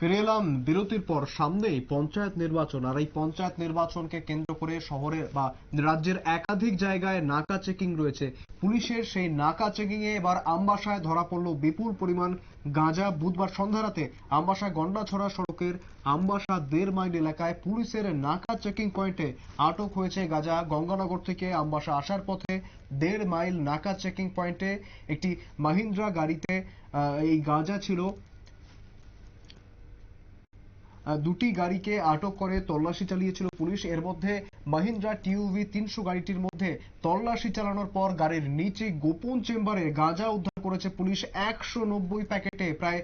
ফিরে এলাম বিরতির পর সামনেই পঞ্চায়েত নির্বাচন। আর এই পঞ্চায়েত নির্বাচনকে কেন্দ্র করে শহরের বা রাজ্যের একাধিক জায়গায় নাকা চেকিং রয়েছে। পুলিশের সেই নাকা চেকিং এ এবার আমবাসায় ধরা পড়ল বিপুল পরিমাণ গাঁজা। বুধবার সন্ধ্যা রাতে আমবাসা গন্ডাছড়া সড়কের আমবাসা দেড় মাইল এলাকায় পুলিশের নাকা চেকিং পয়েন্টে আটক হয়েছে গাঁজা। গঙ্গানগর থেকে আমবাসা আসার পথে দেড় মাইল নাকা চেকিং পয়েন্টে একটি মাহিন্দ্রা গাড়িতে এই গাঁজা ছিল। দুটি গাড়িকে আটক করে তল্লাশি চালিয়েছিল পুলিশ। এর মধ্যে মাহিন্দ্রা টিউভি তিনশো গাড়িটির মধ্যে তল্লাশি চালানোর পর গাড়ির নিচে গোপন চেম্বারে গাঁজা উদ্ধার করেছে পুলিশ। একশো নব্বই প্যাকেটে প্রায়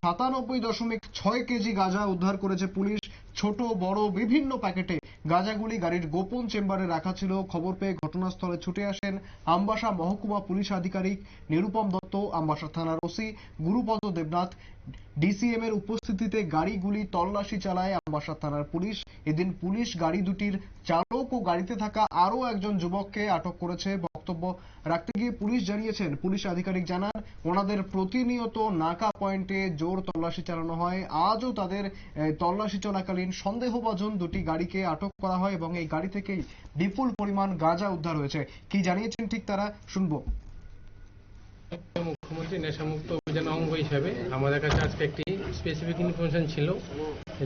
সাতানব্বই দশমিক ছয় কেজি গাঁজা উদ্ধার করেছে পুলিশ। ছোট, বড়, বিভিন্ন প্যাকেটে গাঁজাগুলি গাড়ির গোপন চেম্বারে রাখা ছিল। খবর পেয়ে ঘটনাস্থলে ছুটে আসেন আমবাসা মহকুমা পুলিশ আধিকারিক নিরুপম দত্ত, আমবাসা থানার ওসি গুরুপদ দেবনাথ। ডিসিএম এর উপস্থিতিতে গাড়িগুলি তল্লাশি চালায় আমবাসা থানার পুলিশ। এদিন পুলিশ গাড়ি দুটির চালক ও গাড়িতে থাকা আরও একজন যুবককে আটক করেছে। বক্তব্য রাখতে গিয়ে পুলিশ জানিয়েছেন, পুলিশ আধিকারিক জানান, ওনাদের প্রতিনিয়ত নাকা পয়েন্টে জোর তল্লাশি চালানো হয়। আজও তাদের তল্লাশি চলাকালীন সন্দেহভাজন দুটি গাড়িকে আটক করা হয় এবং এই গাড়ি থেকেই বিপুল পরিমাণ গাঁজা উদ্ধার হয়েছে। কি জানিয়েছেন ঠিক তারা, শুনব। মুখ্যমন্ত্রী নেশামুক্ত অভিযান অঙ্গ হিসাবে। আমাদের কাছে আজকে একটি স্পেসিফিক ইনফরমেশন ছিল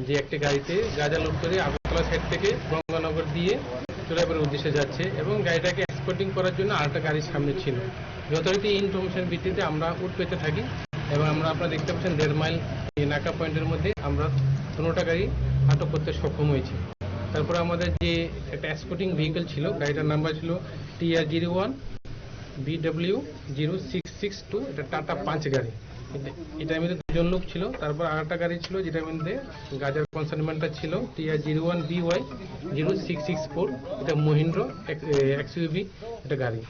যে একটি গাড়িতে গাঁজা লোড করে আগরতলা সাইড থেকে গঙ্গানগর দিয়ে চোরাইপুরের উদ্দেশ্যে যাচ্ছে এবং গাড়িটাকে এক্সপোর্টিং করার জন্য আরেকটা গাড়ির সামনে ছিল। যথারীতি ইনফরমেশন ভিত্তিতে আমরা উঠ পেতে থাকি এবং আমরা আপনারা দেখতে পাচ্ছেন দেড় মাইল নাকা পয়েন্টের মধ্যে আমরা পনেরোটা গাড়ি আটক করতে সক্ষম হয়েছি। তারপরে আমাদের যে একটা এক্সপোর্টিং ভেহিকেল ছিল, গাড়িটার নাম্বার ছিল TR zero one BW zero six six two এটা টাটা পাঁচ গাড়ি। এটা- এটার মধ্যে দুজন লোক ছিল, তারপর আরেকটা গাড়ি ছিল যেটার মধ্যে গাজার কনসাইনমেন্টটা ছিল TR zero one B Y zero six six four এটা মহিন্দ্র এক্সইউভি এটা গাড়ি।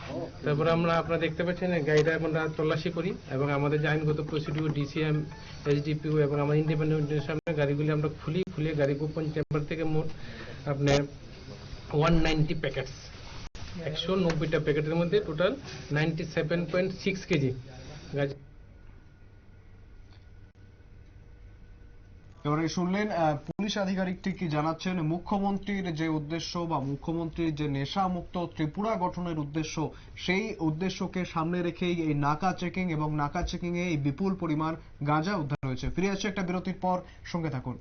তারপরে আমরা আপনারা দেখতে পাচ্ছেন গাড়িটা আমরা তল্লাশি করি এবং আমাদের যে আইনগত প্রসিডিউর ডিসিএম এইচডিপিও এবং আমার ইন্ডিপেন্ডেন্ট সামনে গাড়িগুলি আমরা খুলি, খুলে গাড়ি গোপন চেম্বার থেকে মোট আপনার ওয়ান নাইনটি প্যাকেটস প্যাকেটের মধ্যে টোটাল নাইনটি কেজি। এবারে শুনলেন পুলিশ আধিকারিকটি কি জানাচ্ছেন? মুখ্যমন্ত্রীর যে উদ্দেশ্য বা মুখ্যমন্ত্রীর যে নেশা মুক্ত ত্রিপুরা গঠনের উদ্দেশ্য, সেই উদ্দেশ্যকে সামনে রেখেই এই নাকা চেকিং এবং নাকা চেকিং এই বিপুল পরিমাণ গাঁজা উদ্ধার হয়েছে। ফিরে আসছে একটা বিরতির পর, সঙ্গে থাকুন।